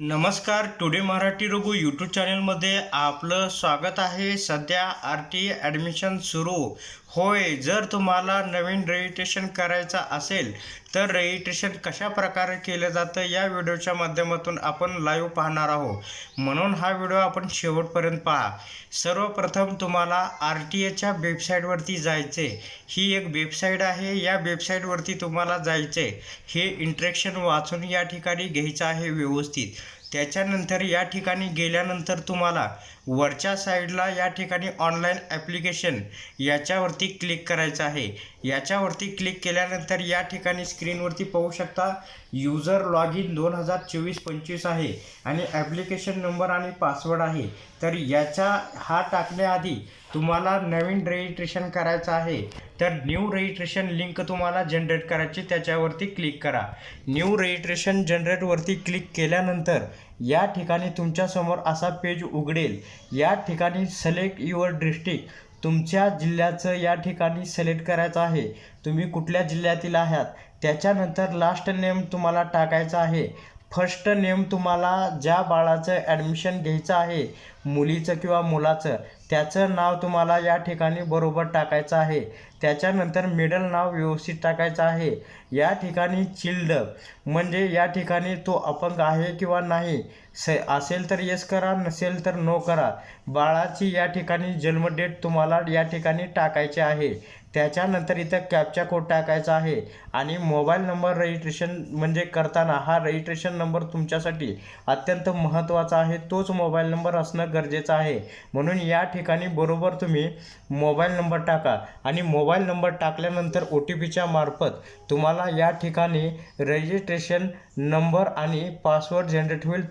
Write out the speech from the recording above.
नमस्कार today Marathi Raghu YouTube चॅनलमध्ये आपलं स्वागत आहे. सध्या आर टी ॲडमिशन सुरू. होय जर तुम्हाला नवीन रजिस्ट्रेशन करायचं असेल तर रजिस्ट्रेशन कशा प्रकारे केलं जातं या व्हिडिओच्या माध्यमातून आपण लाईव्ह पाहणार आहोत. म्हणून हा व्हिडिओ आपण शेवटपर्यंत पहा. सर्वप्रथम तुम्हाला आर टी एच्या वेबसाईटवरती जायचे. ही एक वेबसाईट आहे. या वेबसाईटवरती तुम्हाला जायचे. हे इंट्रेक्शन वाचून या ठिकाणी घ्यायचं आहे व्यवस्थित. त्याच्यानंतर या ठिकाणी गेल्यानंतर तुम्हाला वरच्या साईडला या ठिकाणी ऑनलाईन ॲप्लिकेशन याच्यावरती क्लिक करायचं आहे. याच्यावरती क्लिक केल्यानंतर या ठिकाणी स्क्रीनवरती पाहू शकता युजर लॉग इन दोन हजार चोवीस पंचवीस आहे आणि ॲप्लिकेशन नंबर आणि पासवर्ड आहे. तर याच्या हा टाकण्याआधी तुम्हाला नवीन रजिस्ट्रेशन करायचं आहे. तर न्यू रजिस्ट्रेशन लिंक तुम्हाला जनरेट करायची त्याच्यावरती क्लिक करा. न्यू रजिस्ट्रेशन जनरेटवरती क्लिक केल्यानंतर या ठिकाणी तुमच्यासमोर असा पेज उघडेल. या ठिकाणी सिलेक्ट युअर डिस्ट्रिक्ट तुमच्या जिल्ह्याचं या ठिकाणी सिलेक्ट करायचं आहे. तुम्ही कुठल्या जिल्ह्यातील आहात? त्याच्यानंतर लास्ट नेम तुम्हाला टाकायचा आहे. फर्स्ट नेम तुम्हाला ज्या बाळाचं ॲडमिशन घ्यायचं आहे मुलीचं किंवा मुलाचं त्याचं नाव तुम्हाला या ठिकाणी बरोबर टाकायचं आहे. त्याच्यानंतर मिडल नाव व्यवस्थित टाकायचं आहे. या ठिकाणी चिल्ड म्हणजे या ठिकाणी तो अपंग आहे किंवा नाही स असेल तर येस करा नसेल तर नो करा. बाळाची या ठिकाणी जन्म डेट तुम्हाला या ठिकाणी टाकायची आहे. त्याच्यानंतर इथं कॅपचा कोड टाकायचा आहे. आणि मोबाईल नंबर रजिस्ट्रेशन म्हणजे करताना हा रजिस्ट्रेशन नंबर तुमच्यासाठी अत्यंत महत्त्वाचा आहे. तोच मोबाईल नंबर असणं असणं गरजेचं आहे. म्हणून या ठिकाणी बरोबर तुम्ही मोबाईल नंबर टाका. आणि मोबाईल नंबर टाकल्यानंतर ओ टी पीच्या मार्फत तुम्हाला या ठिकाणी रजिस्ट्रेशन नंबर आणि पासवर्ड जनरेट होईल.